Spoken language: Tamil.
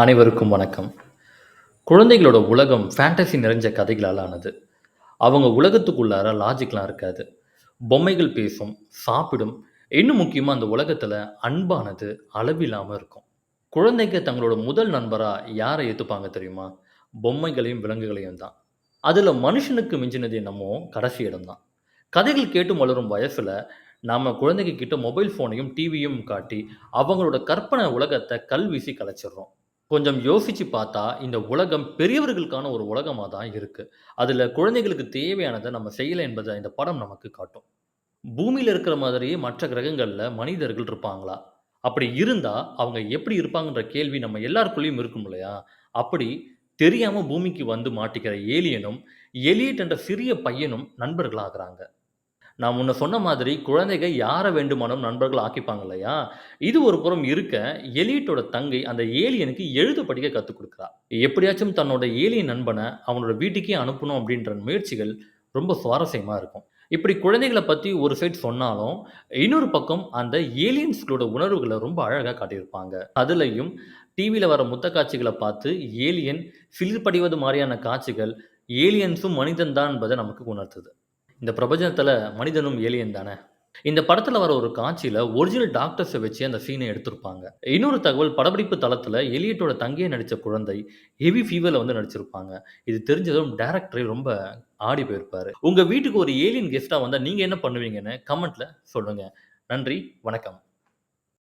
அனைவருக்கும் வணக்கம். குழந்தைகளோட உலகம் ஃபேண்டசி நிறைஞ்ச கதைகளால் ஆனது. அவங்க உலகத்துக்குள்ளார லாஜிக்லாம் இருக்காது. பொம்மைகள் பேசும், சாப்பிடும், இன்னும் முக்கியமாக அந்த உலகத்தில் அன்பானது அளவில்லாமல் இருக்கும். குழந்தைங்க தங்களோட முதல் நண்பராக யாரை ஏற்றுப்பாங்க தெரியுமா? பொம்மைகளையும், விலங்குகளையும் தான். அதில் மனுஷனுக்கு மிஞ்சினது என்னமோ கடைசி இடம்தான் கதைகள் கேட்டு வளரும் வயசில் நாம் குழந்தைங்க கிட்ட மொபைல் ஃபோனையும், டிவியும் காட்டி, அவங்களோட கற்பனை உலகத்தை கல்வீசி கலைச்சிடுறோம். கொஞ்சம் யோசிச்சு பார்த்தா, இந்த உலகம் பெரியவர்களுக்கான ஒரு உலகமாக தான் இருக்கு. அதுல குழந்தைகளுக்கு தேவையானதை நம்ம செய்யலை என்பதை இந்த படம் நமக்கு காட்டும். பூமியில இருக்கிற மாதிரியே மற்ற கிரகங்கள்ல மனிதர்கள் இருப்பாங்களா? அப்படி இருந்தா, அவங்க எப்படி இருப்பாங்கன்ற கேள்வி நம்ம எல்லாருக்குள்ளேயும் இருக்கும் இல்லையா? அப்படி தெரியாம பூமிக்கு வந்து மாட்டிக்கிற ஏலியனும், எலியட் என்ற சிறிய பையனும் நண்பர்களாகிறாங்க நான் முன்ன சொன்ன மாதிரி குழந்தைக யாரை வேண்டுமானும் நண்பர்கள் ஆக்கிப்பாங்க இல்லையா? இது ஒரு புறம் இருக்க, எலியட்டோட தங்கை அந்த ஏலியனுக்கு எழுத படிக்க கற்றுக் கொடுக்குறா எப்படியாச்சும் தன்னோட ஏலியன் நண்பனை அவனோட வீட்டுக்கே அனுப்பணும் அப்படின்ற முயற்சிகள் ரொம்ப சுவாரஸ்யமாக இருக்கும். இப்படி குழந்தைகளை பற்றி ஒரு சைட் சொன்னாலும், இன்னொரு பக்கம் அந்த ஏலியன்ஸ்களோட உணர்வுகளை ரொம்ப அழகாக காட்டியிருப்பாங்க. அதுலேயும் டிவியில் வர முத்த காட்சிகளை பார்த்து ஏலியன் சிலிர்படிவது மாதிரியான காட்சிகள், ஏலியன்ஸும் மனிதன் தான் நமக்கு உணர்த்துது. இந்த பிரபஞ்சத்தில் மனிதனும் ஏலியன் தானே! இந்த படத்துல வர ஒரு காட்சியில ஒரிஜினல் டாக்டர்ஸை வச்சு அந்த சீனை எடுத்திருப்பாங்க. இன்னொரு தகவல் படப்பிடிப்பு தளத்துல எலியட்டோட தங்கையை நடிச்ச குழந்தை, ஹெவி ஃபீவர்ல வந்து நடிச்சிருப்பாங்க. இது தெரிஞ்சதும் டேரக்டரே ரொம்ப ஆடி போயிருப்பாரு. உங்க வீட்டுக்கு ஒரு ஏலியன் கெஸ்ட்டாக வந்தா நீங்க என்ன பண்ணுவீங்கன்னு கமெண்ட்ல சொல்லுங்க. நன்றி, வணக்கம்.